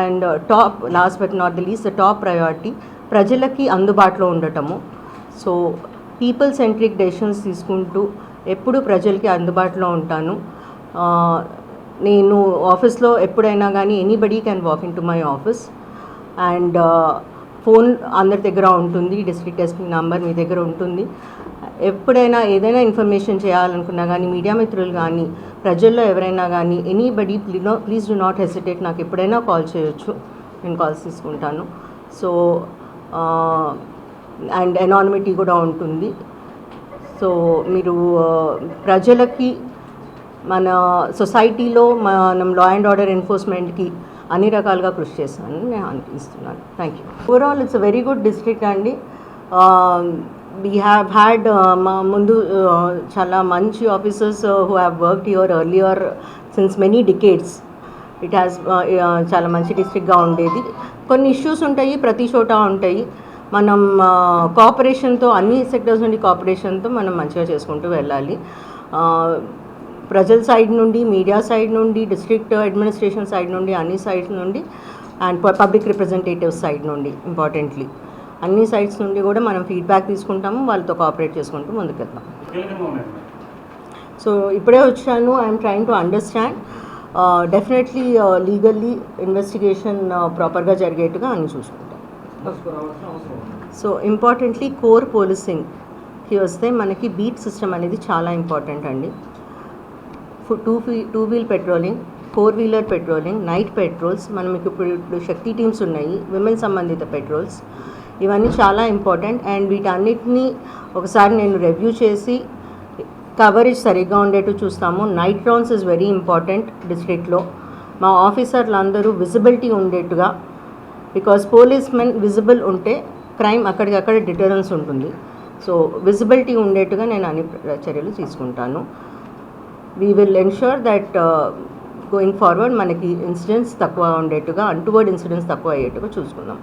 And top last but not the least the top priority ప్రజలకి అందుబాటులో ఉండటము. So people centric decisions తీసుకుంటూ ఎప్పుడు ప్రజలకి అందుబాటులో ఉంటాను. నేను ఆఫీస్లో ఎప్పుడైనా కానీ anybody can walk in to my office and phone అందరి దగ్గర ఉంటుంది డిస్ట్రిక్ట్ ఎస్పీ నంబర్ మీ దగ్గర ఉంటుంది. ఎప్పుడైనా ఏదైనా ఇన్ఫర్మేషన్ చేయాలనుకున్నా కానీ మీడియా మిత్రులు కానీ ప్రజల్లో ఎవరైనా కానీ anybody please do not hesitate నాకు ఎప్పుడైనా కాల్ చేయొచ్చు. నేను కాల్స్ తీసుకుంటాను. సో అండ్ ఎనానిమిటీ కూడా ఉంటుంది. సో మీరు ప్రజలకి మన సొసైటీలో మనం లా అండ్ ఆర్డర్ ఎన్ఫోర్స్మెంట్కి అన్ని రకాలుగా కృషి చేస్తానని నేను అనిపిస్తున్నాను thank you overall it's very good district అండి. వీ హ్యావ్ హ్యాడ్ మా ముందు చాలా మంచి officers who have worked your earlier since many decades it has చాలా మంచి డిస్ట్రిక్ట్గా ఉండేది. కొన్ని ఇష్యూస్ ఉంటాయి ప్రతి చోట ఉంటాయి. మనం కోఆపరేషన్తో అన్ని సెక్టర్స్ నుండి కోఆపరేషన్తో మనం మంచిగా చేసుకుంటూ వెళ్ళాలి. ప్రజల సైడ్ నుండి మీడియా సైడ్ నుండి డిస్ట్రిక్ట్ అడ్మినిస్ట్రేషన్ సైడ్ నుండి అన్ని సైడ్స్ నుండి అండ్ పబ్లిక్ రిప్రజెంటేటివ్ సైడ్ నుండి ఇంపార్టెంట్లీ. అన్ని సైడ్స్ నుండి కూడా మనం ఫీడ్బ్యాక్ తీసుకుంటాము వాళ్ళతో కోఆపరేట్ చేసుకుంటూ ముందుకెళ్తాం. సో ఇప్పుడే వచ్చాను. I'm trying to understand. Definitely legally investigation ప్రాపర్గా జరిగేట్టుగా అన్ని చూసుకుంటాం. సో ఇంపార్టెంట్లీ కోర్ పోలీసింగ్కి వస్తే మనకి బీట్ సిస్టమ్ అనేది చాలా ఇంపార్టెంట్ అండి. Two two wheel patrolling four wheeler patrolling night patrols మనం ఇప్పుడు ఇప్పుడు శక్తి టీమ్స్ ఉన్నాయి విమెన్ సంబంధిత పెట్రోల్స్. ఇవన్నీ చాలా ఇంపార్టెంట్ అండ్ వీటన్నిటిని ఒకసారి నేను రివ్యూ చేసి కవరేజ్ సరిగ్గా ఉండేట్టు చూస్తాము. Night rounds is very important డిస్ట్రిక్ట్లో. మా ఆఫీసర్లు అందరూ విజిబిలిటీ ఉండేట్టుగా బికాస్ పోలీస్ మెన్ విజిబుల్ ఉంటే క్రైమ్ అక్కడికక్కడ డిటరెన్స్ ఉంటుంది. సో విజిబిలిటీ ఉండేట్టుగా నేను అన్ని చర్యలు తీసుకుంటాను. We will ensure that going forward మనకి ఇన్సిడెంట్స్ తక్కువ ఉండేట్టుగా అంటువర్డ్ ఇన్సిడెంట్స్ తక్కువ అయ్యేట్టుగా చూసుకుందాం.